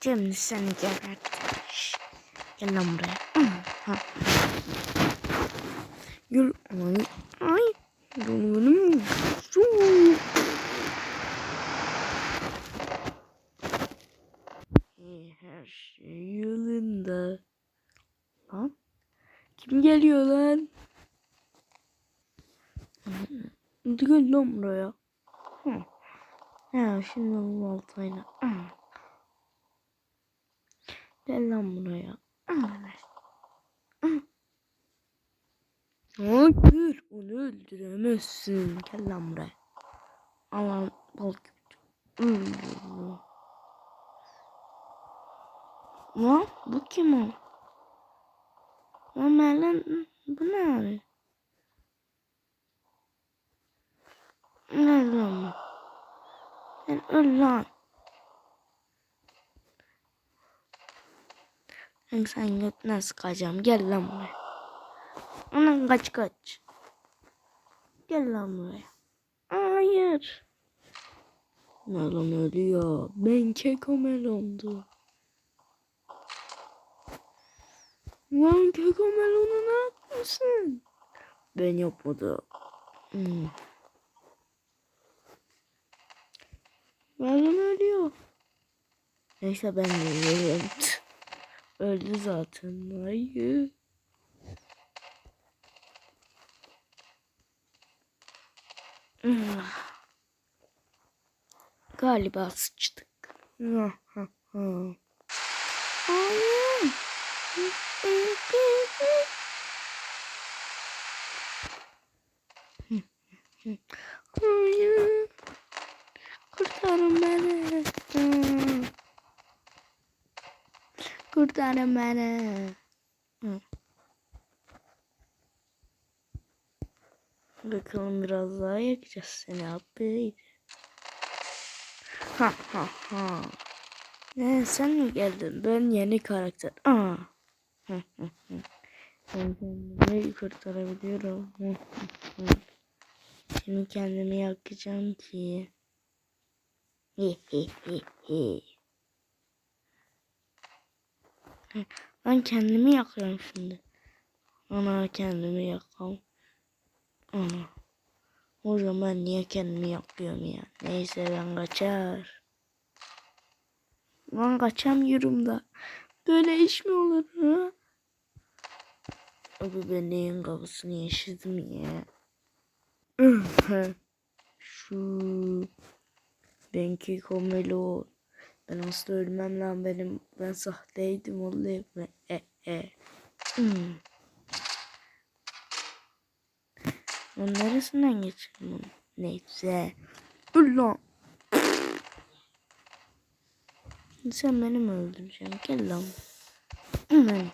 Cemil seni gebertmiş. Gel lan buraya. Ha. Gel. Ay. Ay. Benim. İyi, Her şey yolunda. Lan. Kim geliyor lan? Hadi gel lan buraya. Hı. Ya şimdi bu baltayla. Hı. Gel lan buraya. Hayır onu öldüremezsin. Gel lan buraya. Aman bal gibi. Öldür. Lan bu kim o? Lan Merlin bu ne abi? Ne lan bu? Sen öl lan. Ben sen götüne sıkacağım. Gel lan buraya. Anan kaç kaç. Gel lan buraya. Hayır. Melon ölüyor. Ben keko melondu. Lan keko melonu ne yapmışsın? Ben yapmadım. Hmm. Melon ölüyor. Neyse ben de Öldü zaten. Hayır. Ah. Galiba sıçtık. Ah, ah, ah. Hayır. Kurtarın beni. Hmm. Kurtarın beni. Bakalım biraz daha yakacağız seni abi. Ha ha ha. Ne sen mi geldin? Ben yeni karakter. Aa. Hı hı hı. Ben kendimi kurtarabiliyorum. Hı. Şimdi kendimi yakacağım ki. Hi hi hi hi. Hı, Ben kendimi yakıyorum şimdi. Ana kendimi yakalım. Ana. O zaman niye kendimi yakıyorum ya? Neyse ben kaçar. Ben kaçamıyorum da. Böyle iş mi olur ha? Abi ben neyin kafasını yaşadım ya. Şu benki komelo. Ben asla ölmem lan benim. Ben sahteydim oğlum. E e. Hmm. Onun neresinden geçelim onu? Neyse. Ulan. Sen beni mi öldüreceksin? Gel lan. Hemen.